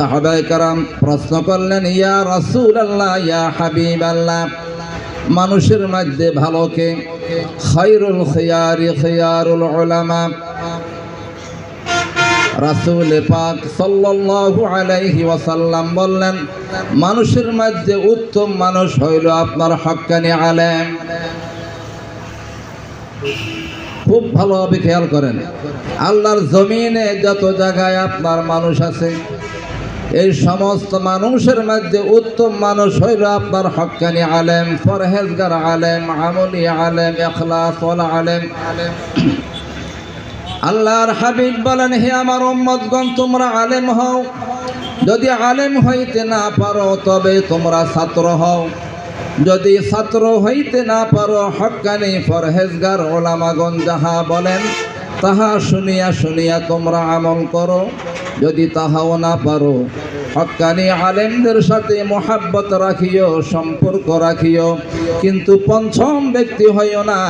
সাহাবাই কারাম প্রশ্ন করলেন, ইয়া রাসূল আল্লাহ ইয়া হাবিব আল্লাহ মানুষের মধ্যে ভালোকে খৈরুল খিয়ারি, খিয়ারুল উলামা। রাসূল পাক সাল্লাল্লাহু আলাইহি ওয়াসাল্লাম বললেন, মানুষের মধ্যে উত্তম মানুষ হইল আপনার হক্কানি আলেম। খুব ভালোভাবে খেয়াল করেন, আল্লাহর জমিনে যত জায়গায় আপনার মানুষ আছে এই সমস্ত মানুষের মধ্যে উত্তম মানুষ হইল আপনার হক্কানি আলেম ফরহেজগার আলেম, আমলি আলেম এখলাস আলেম। আলেম আল্লাহর হাবিব বলেন, হে আমার উম্মতগণ, তোমরা আলেম হও। যদি আলেম হইতে না পারো, তবে তোমরা ছাত্র হও। যদি ছাত্র হইতে না পারো, হক্কানি ফরহেজগার ওলামাগন যাহা বলেন, তাহা শুনিয়া শুনিয়া তোমরা আমল করো। যদি তাহাও না পারো হক্কানি আলেমদের সাথে মোহাব্বত রাখিও, সম্পর্ক রাখিও। কিন্তু পঞ্চম ব্যক্তি হইও না।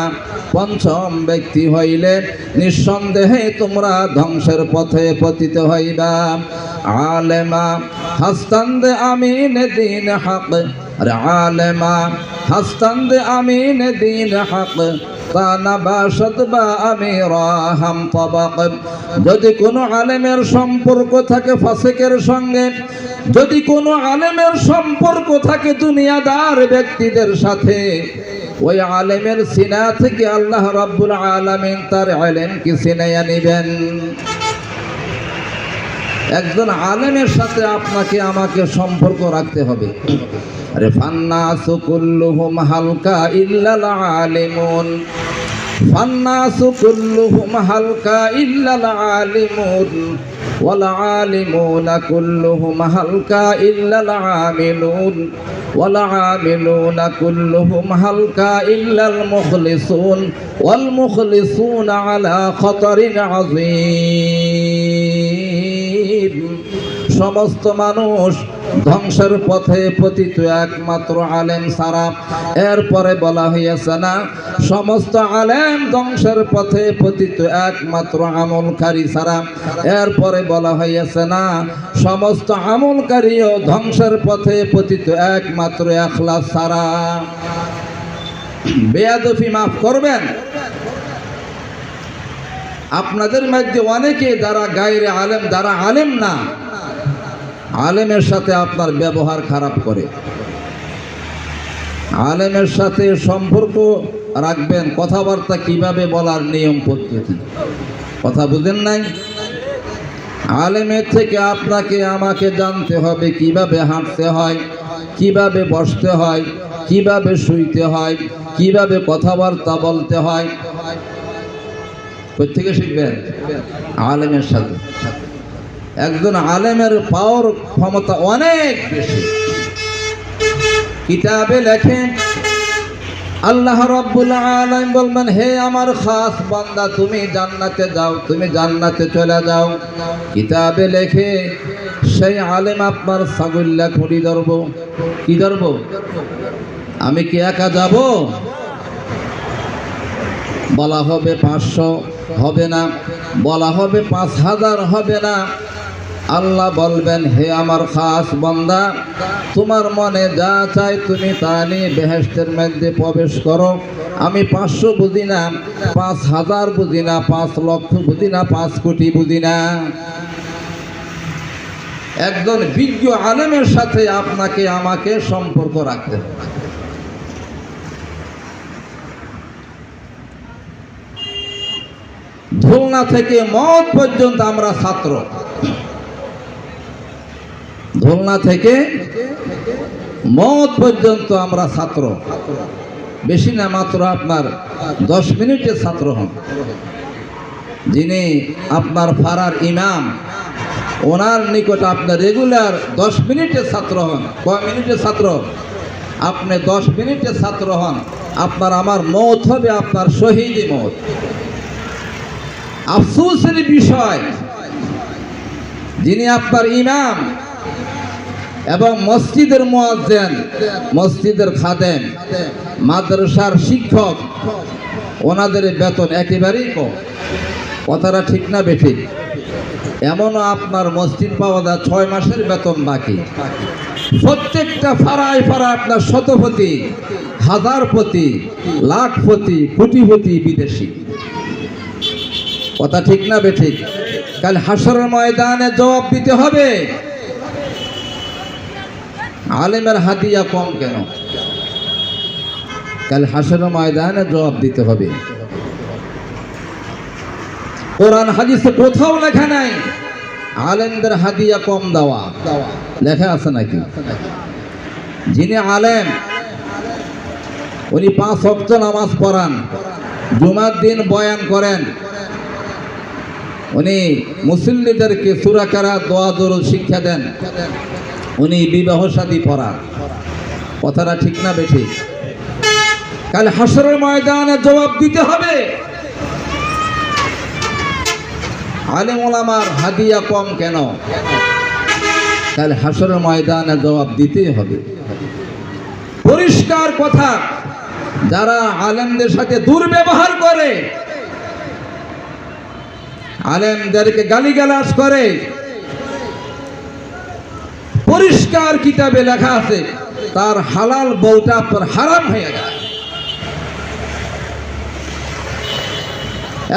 পঞ্চম ব্যক্তি হইলে নিঃসন্দেহে তোমরা ধ্বংসের পথে পতিত হইবা। আলেমা, হাস্তান্দ আমিন দিন হক। আলেমা, হাস্তান্দ আমিন দিন হক। যদি কোনো আলেমের সম্পর্ক থাকে ফাসেকের সঙ্গে, যদি কোনো আলেমের সম্পর্ক থাকে দুনিয়াদার ব্যক্তিদের সাথে, ওই আলেমের সিনা থেকে আল্লাহ রাব্বুল আলামিন তার আলেমকে সিনাইয়া নিবেন। একজন আলেমের সাথে আপনাকে আমাকে সম্পর্ক রাখতে হবে আরে ফান্নাসু কুল্লুহুম হালকা ইল্লাল আলিমুন ফান্নাসু কুল্লুহুম হালকা ইল্লাল আলিমুন والعالمون كلهم هلكا إلا العاملون والعاملون كلهم هلكا إلا المخلصون والمخلصون على خطر عظيم সমস্ত মানুষ ধ্বংসের পথে পতিত একমাত্র আলেম সারা। এরপরে বলা হইয়াছে না, সমস্ত আলেম ধ্বংসের পথে পতিত একমাত্র আমলকারী সারা। এরপরে বলা হইয়াছে না, সমস্ত আমলকারীও ধ্বংসের পথে পতিত একমাত্র এখলাস সারা। বেয়াদফি মাফ করবেন। আপনাদের মধ্যে অনেকে যারা গায়ের আলেম, যারা আলেম না আলেমের সাথে আপনার ব্যবহার খারাপ করে। আলেমের সাথে সম্পর্ক রাখবেন, কথাবার্তা কীভাবে বলার নিয়ম পদ্ধতি? কথা বুঝেন নাই? আলেমের থেকে আপনাকে, আমাকে জানতে হবে কীভাবে হাঁটতে হয়, কীভাবে বসতে হয়, কীভাবে শুইতে হয়, কীভাবে কথাবার্তা বলতে হয়। থেকে শিখবেন? আলেমের সাথে। একজন আলেমের পাওয়ার ক্ষমতা অনেক বেশি। কিতাবে লেখেন, আল্লাহ রব্বুল আলামিন বলবেন, হে আমার খাস বান্দা, তুমি জান্নাতে যাও, তুমি জান্নাতে চলে যাও। কিতাবে লেখে, সেই আলেম আপনার সাগুল্লা খুঁড়ি ধরবো। কি ধরবো? আমি কি একা যাব? বলা হবে পাঁচশো হবে না, বলা হবে পাঁচ হাজার হবে না। আল্লাহ বলবেন, হে আমার খাস বন্দা, তোমার মনে যা চাই তুমি তা নিয়ে বেহেস্তের মধ্যে প্রবেশ করো। আমি পাঁচশো বুঝি না পাঁচ হাজার বুঝি না পাঁচ লক্ষ বুঝি না পাঁচ কোটি বুঝি না একজন বিজ্ঞ আলেমের সাথে আপনাকে আমাকে সম্পর্ক রাখতে হবে। থেকে মত পর্যন্ত আমরা ছাত্র। ধুলনা থেকে মত পর্যন্ত আমরা ছাত্র। বেশি না, মাত্র আপনার দশ মিনিটের ছাত্র হন। যিনি আপনার ফারার ইমাম, ওনার নিকট আপনার রেগুলার দশ মিনিটের ছাত্র হন। কয় মিনিটের ছাত্র? আপনি দশ মিনিটের ছাত্র হন। আপনার আমার মত হবে আপনার শহীদি মত। আফসোসের বিষয়, যিনি আপনার ইমাম এবং মসজিদের মোয়াজ্জেন, মসজিদের খাদেম, মাদ্রাসার শিক্ষক, ওনাদের বেতন একেবারেই কম। কথাটা ঠিক না বেঠিক? এমনও আপনার মসজিদ পাওয়া যায় ছয় মাসের বেতন বাকি। প্রত্যেকটা ফাড়ায় ফাড়া আপনার শতপতি, হাজারপতি, লাখপতি, কোটিপতি বিদেশি। কথা ঠিক না বেঠিক? কাল হাসরের ময়দানে জবাব দিতে হবে। আলেমের হাতিয়া কম কেন? কাল হাসরের ময়দানে জবাব দিতে হবে। কোরআন হাদিসে কোথাও লেখা নাই, আলেমদের হাদিয়া কম দেওয়া। লেখা আছে নাকি? যিনি আলেম, উনি পাঁচ অক্ট নামাজ পড়ান, জুমার দিন বয়ান করেন। উনি মুসল্লিদেরকে সুরাকারা দোয়া, দরুদ শিক্ষা দেন। উনি বিবাহ শাদী পড়ান কথাটা ঠিক না বেঠিক? কাল হাসরের ময়দানে জবাব দিতে হবে। আলেম ওলামার হাদিয়া কম কেন? কাল হাসরের ময়দানে জবাব দিতেই হবে। পরিষ্কার কথা, যারা আলেমদের সাথে দুর্ব্যবহার করে, আলেমদেরকে গালিগালাজ করে পরিষ্কার কিতাবে লেখা আছে, তার হালাল বউটা আপনার হারাম হয়ে যায়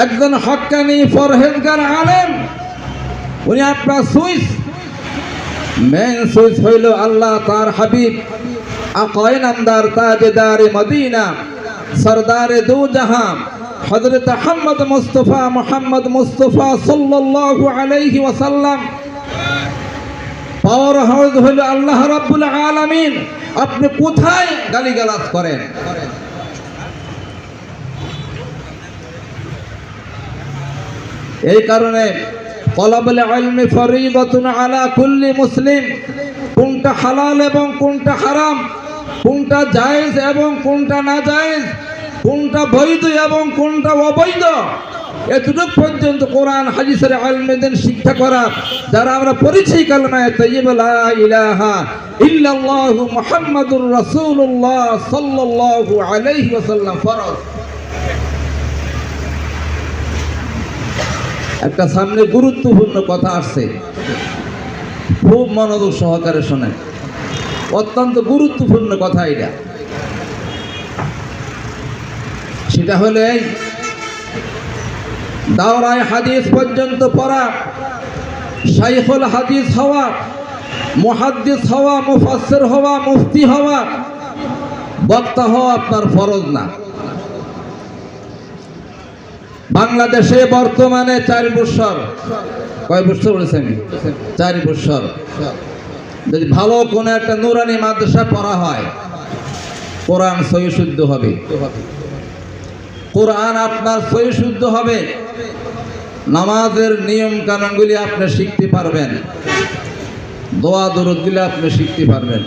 একজন হক্কানি ফরহেজগার আলেম, উনি আপনার সুইস। মেন সুইস হইল আল্লাহ তার হাবিব, আকায় নামদার তাজদারে মদিনা, সরদারে দু জাহান হজরত আহমদ মুস্তফা মোহাম্মদ মুস্তফা সাল্লাল্লাহু আলাইহি ওয়াসাল্লাম। পাওয়ার হাউস হইল আল্লাহ রাব্বুল আলামিন। আপনি কোথায় গালিগালাজ করেন? এই কারণে কলাবল আলমি ফরিদতুন আলা কুল্লি মুসলিম। কোনটা হালাল এবং কোনটা হারাম? কোনটা জায়েজ এবং কোনটা না জায়েজ কোনটা বৈধ এবং কোনটা অবৈধ? এতটুক পর্যন্ত কোরআন, হাদিসের আলমেদের শিক্ষা করা যারা আমরা পড়েছি কালমায় আলাইহি একটা সামনে গুরুত্বপূর্ণ কথা আসছে। খুব মনোযোগ সহকারে শোনেন। অত্যন্ত গুরুত্বপূর্ণ কথা এটা। সেটা হলে দাওরায় হাদিস পর্যন্ত পড়া, শাইখুল হাদিস হওয়া, মুহাদ্দিস হওয়া, মুফাসসির হওয়া, মুফতি হওয়া, বক্তা হওয়া আপনার ফরজ না। বাংলাদেশে বর্তমানে চার বছর কয় বছর বলেছে আমি চার বছর যদি ভালো কোনো একটা নুরানি মাদ্রাসা পড়া হয়, কোরআন সহি শুদ্ধ হবে। কোরআন আপনার সহি শুদ্ধ হবে। নামাজের নিয়ম কানুনগুলি আপনি শিখতে পারবেন। দোয়া দরদগুলি আপনি শিখতে পারবেন।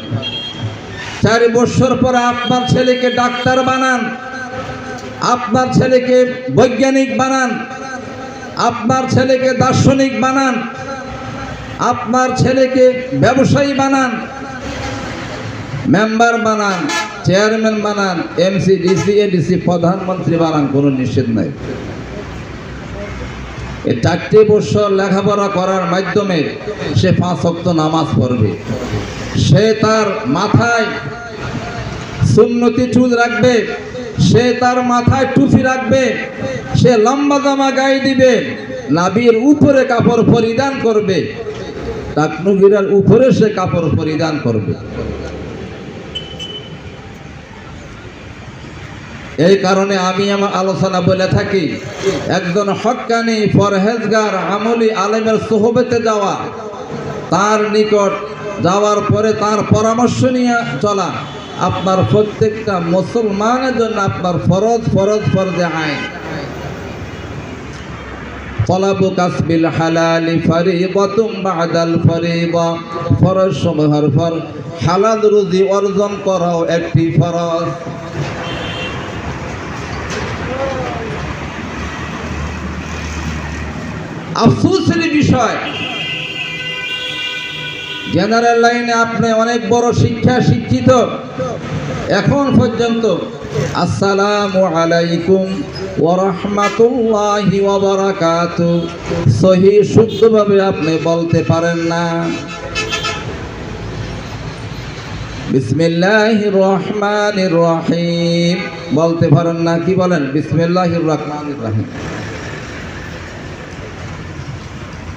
চার বছর পরে আপনার ছেলেকে ডাক্তার বানান, আপনার ছেলেকে বৈজ্ঞানিক বানান, আপনার ছেলেকে দার্শনিক বানান, আপনার ছেলেকে ব্যবসায়ী বানান, মেম্বার বানান, চেয়ারম্যান বানান, এমসি, ডিসি, এডিসি, প্রধানমন্ত্রী বানান কোনো নিষেধ নাই। এই চারটি বছর লেখাপড়া করার মাধ্যমে সে পাঁচ অক্ত নামাজ পড়বে। সে তার মাথায় সুন্নতি চুল রাখবে, সে তার মাথায় টুপি রাখবে, সে লম্বা জামা গায়ে দিবে, নাবির উপরে কাপড় পরিধান করবে, টাকনুগিরার উপরে সে কাপড় পরিধান করবে। এই কারণে আমি আমার আলোচনা বলে থাকি, একজন হক্কানি ফরহেজগার আমলি আলেমের সোহবেতে যাওয়া, তার নিকট যাওয়ার পরে তার পরামর্শ নিয়ে চলা আপনার প্রত্যেকটা মুসলমানের জন্য আপনার ফরজ ফরজ, ফরজে আইন। তলাবু হালালি ফরজ হালাল রুজি অর্জন করাও একটি ফরজ। আফসোসের বিষয়। জেনারেল লাইনে আপনি অনেক বড় শিক্ষা শিক্ষিত। এখন পর্যন্ত আসসালামু আলাইকুম ওরহমাতুল্লাহি ওবরাকাত সহি শুদ্ধভাবে আপনি বলতে পারেন না। বিসমিল্লাহির রহমানির রহিম। বলতে পারেন না, কি বলেন? বিসমিল্লাহির রহমানির রহিম।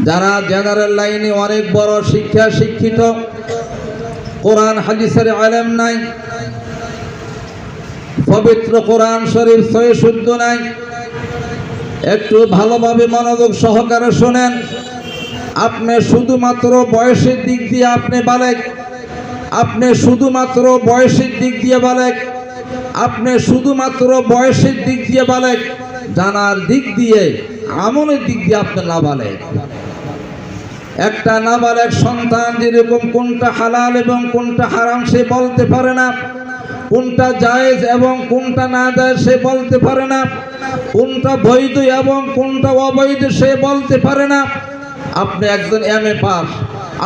যারা জেনারেল লাইনে অনেক বড় শিক্ষা শিক্ষিত, কোরআন হাদিসের আলেম নাই, পবিত্র কোরআন শরীফ সহি শুদ্ধ নাই, একটু ভালোভাবে মনোযোগ সহকারে শোনেন। আপনি শুধুমাত্র বয়সের দিক দিয়ে আপনি বালেক, আপনি শুধুমাত্র বয়সের দিক দিয়ে বালেক, আপনি শুধুমাত্র বয়সের দিক দিয়ে বালেক, জানার দিক দিয়ে, আমলের দিক দিয়ে আপনি না বালেক একটা নাবালেক সন্তান যেরকম কোনটা হালাল এবং কোনটা হারাম সে বলতে পারে না। কোনটা জায়েজ এবং কোনটা না জায়েজ সে বলতে পারে না। কোনটা বৈধ এবং কোনটা অবৈধ সে বলতে পারে না। আপনি একজন এম এ পাস,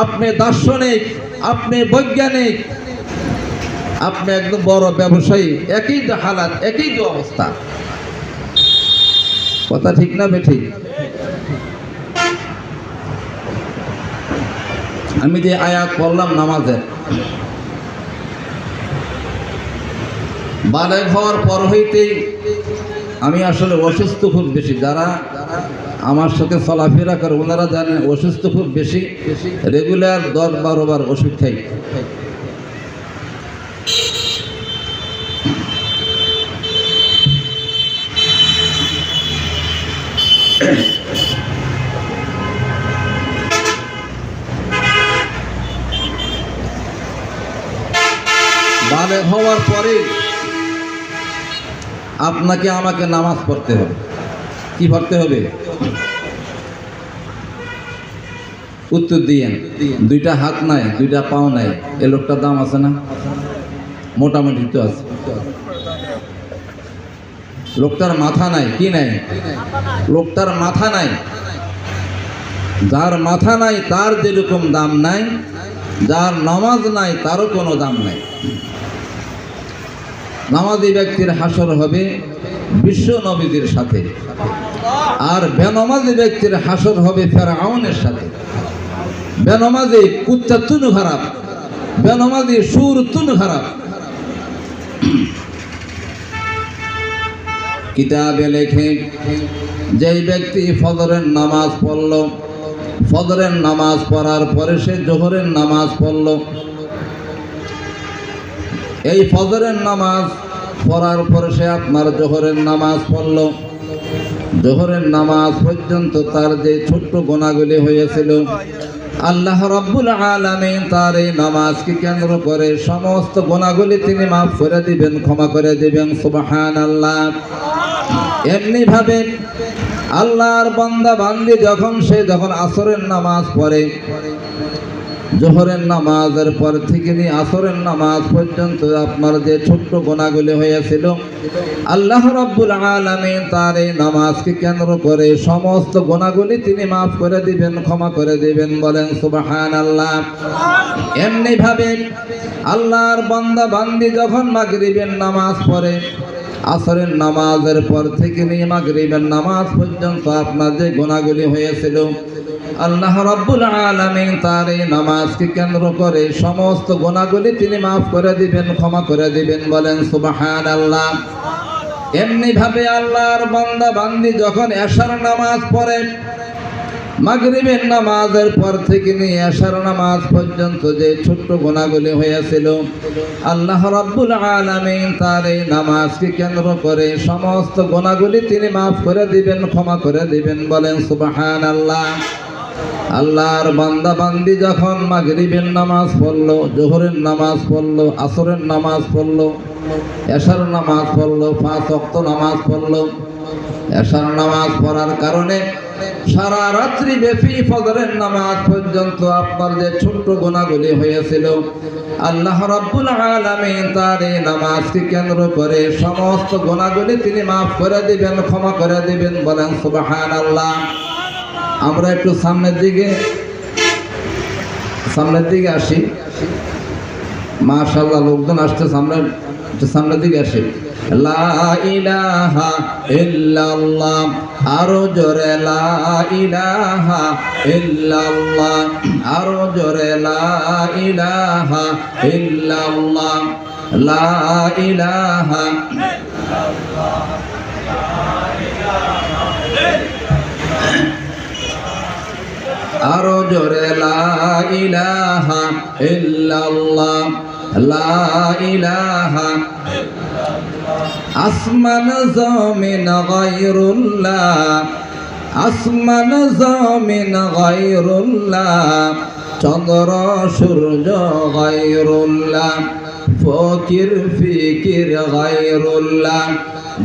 আপনি দার্শনিক, আপনি বৈজ্ঞানিক, আপনি একদম বড় ব্যবসায়ী, একই তো হালাত একই তো অবস্থা। কথা ঠিক না বেঠিক আমি যে আয়াত পড়লাম নামাজের বালেগ হওয়ার পর হইতেই আমি আসলে অসুস্থ খুব বেশি। যারা আমার সাথে চলাফেরা করে, ওনারা জানেন অসুস্থ খুব বেশি। রেগুলার দশ বারো বার ওষুধ খাই। বালে হওয়ার পরে আপনাকে আমাকে নামাজ পড়তে হবে। কি পড়তে হবে? উত্তর দিয়েন দুইটা হাত নাই, দুইটা পাও নাই। এ লোকটার দাম আছে না? মোটামুটি তো আছে। লোকটার মাথা নাই, কি নাই? লোকটার মাথা নাই। যার মাথা নাই, তার যেরকম দাম নাই, যার নামাজ নাই, তারও কোনো দাম নাই। নামাজি ব্যক্তির হাসর হবে বিশ্ব নবীদের সাথে। আর বেনমাজি ব্যক্তির হাসর হবে ফেরাউনের সাথে। বেনমাজি কুচ্চা তুনু খারাপ, বেনমাজি সুর তুনু খারাপ। কিতাবে লেখে, যেই ব্যক্তি ফজরের নামাজ পড়ল, ফজরের নামাজ পড়ার পরে সে জোহরের নামাজ পড়ল। এই ফজরের নামাজ পড়ার পরে সে আপনার জোহরের নামাজ পড়ল। জোহরের নামাজ পর্যন্ত তার যে ছোট্ট গোনাগুলি হয়েছিল, আল্লাহ রব্বুল আলমী তার এই নামাজকে কেন্দ্র করে সমস্ত গোনাগুলি তিনি মাফ করে দিবেন, ক্ষমা করে দিবেন সুবাহান আল্লাহ এমনি ভাবে আল্লাহর বান্দা বান্দি যখন সে যখন আসরের নামাজ পড়ে জোহরের নামাজের পর থেকে নিয়ে আসরের নামাজ পর্যন্ত আপনার যে ছোট্ট গোনাগুলি হয়েছিল, আল্লাহ রব্বুল আলমী তার এই নামাজকে কেন্দ্র করে সমস্ত গোনাগুলি তিনি মাফ করে দিবেন, ক্ষমা করে দিবেন, বলেন সুবাহান আল্লাহ এমনিভাবে আল্লাহর বান্দা বান্দি যখন মাগরিবের নামাজ পড়ে আসরের নামাজের পর থেকে নিয়ে মাগরিবের নামাজ পর্যন্ত আপনার যে গোনাগুলি হয়েছিল, আল্লাহ রাব্বুল আলামিন তার এই নামাজকে কেন্দ্র করে সমস্ত গোনাগুলি তিনি মাফ করে দিবেন, ক্ষমা করে দিবেন, বলেন সুবাহান আল্লাহ এমনিভাবে আল্লাহর বান্দা বান্দি যখন এশার নামাজ পড়ে মাগরিবের নামাজের পর থেকে নিয়ে এশার নামাজ পর্যন্ত যে ছোট্ট গোনাগুলি হয়েছিল, আল্লাহ রাব্বুল আলামিন তার এই নামাজকে কেন্দ্র করে সমস্ত গোনাগুলি তিনি মাফ করে দিবেন, ক্ষমা করে দিবেন, বলেন সুবাহান আল্লাহ আল্লাহর বান্দা বান্দি যখন মাগরিবের নামাজ পড়ল, জোহরের নামাজ পড়ল, আসরের নামাজ পড়ল, এশার নামাজ পড়ল, পাঁচ অক্ত নামাজ পড়ল এশার নামাজ পড়ার কারণে সারা রাত্রি ব্যাপী ফজরের নামাজ পর্যন্ত আপনার যে ছোট্ট গোনাগুলি হয়েছিল, আল্লাহ রাব্বুল আলামিন তার এই নামাজকে কেন্দ্র করে সমস্ত গোনাগুলি তিনি মাফ করে দিবেন, ক্ষমা করে দিবেন, বলেন সুবহানাল্লাহ। আমরা একটু সামনের দিকে সামনের দিকে আসি। মাশাল্লাহ লোকজন আসছে সামনে একটু সামনের দিকে আসি। আরও জোরে আরও জোরে আরও জোরে লা ইলাহা ইল্লাল্লাহ আসমান জমিন আসমান চন্দ্র, সূর্য গায়রুল্লাহ, ফকির, ফিকির গায়রুল্লাহ,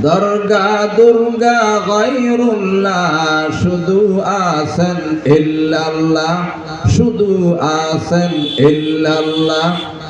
দরগা, দুর্গা গায়রুল্লাহ, শুধু আসেন ইল্লাল্লাহ, শুধু আছেন ইল্লাল্লাহ।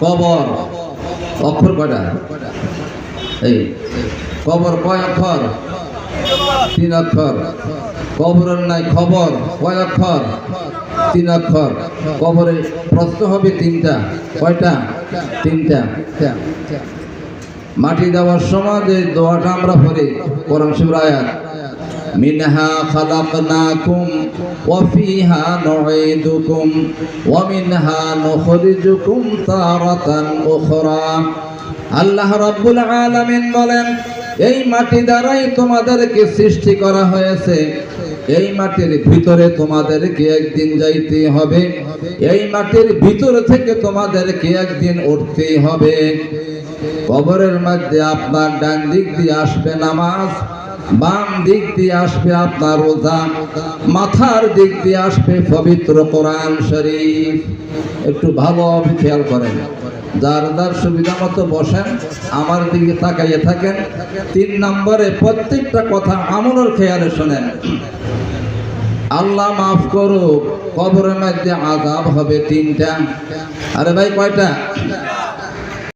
কবর, অক্ষর কটা এই, কবর কয় অক্ষর? তিন অক্ষর। কবরের নাই খবর, কয় অক্ষর? তিন অক্ষর। কবরে প্রশ্ন হবে তিনটা। কয়টা? তিনটা। মাটি দেওয়ার সময় যে দোয়াটা আমরা পড়ি, কোরআন শিবর ওয়া ফিহা নুঈদুকুম, ওয়া মিনহা নুখরিজুকুম তারাতান উখরা। আল্লাহ রাব্বুল আলামিন বলেন, এই মাটি দ্বারাই তোমাদেরকে সৃষ্টি করা হয়েছে। এই মাটির ভিতরে তোমাদেরকে একদিন যাইতে হবে। এই মাটির ভিতর থেকে তোমাদেরকে একদিন উঠতে হবে। কবরের মধ্যে আপনার ডান দিক দিয়ে আসবে নামাজ। বাম দিক দিয়ে আসবে আপনার রোজা মাথার দিক দিয়ে আসবে পবিত্র কোরআন শরীফ। একটু ভালোভাবে খেয়াল করেন। যার যার সুবিধা মতো বসেন, আমার দিকে তাকাইয়ে থাকেন। তিন নম্বরে প্রত্যেকটা কথা আমলের খেয়ালে শোনেন। আল্লাহ মাফ করো কবরের মধ্যে আজাব হবে তিনটা। আরে ভাই, কয়টা?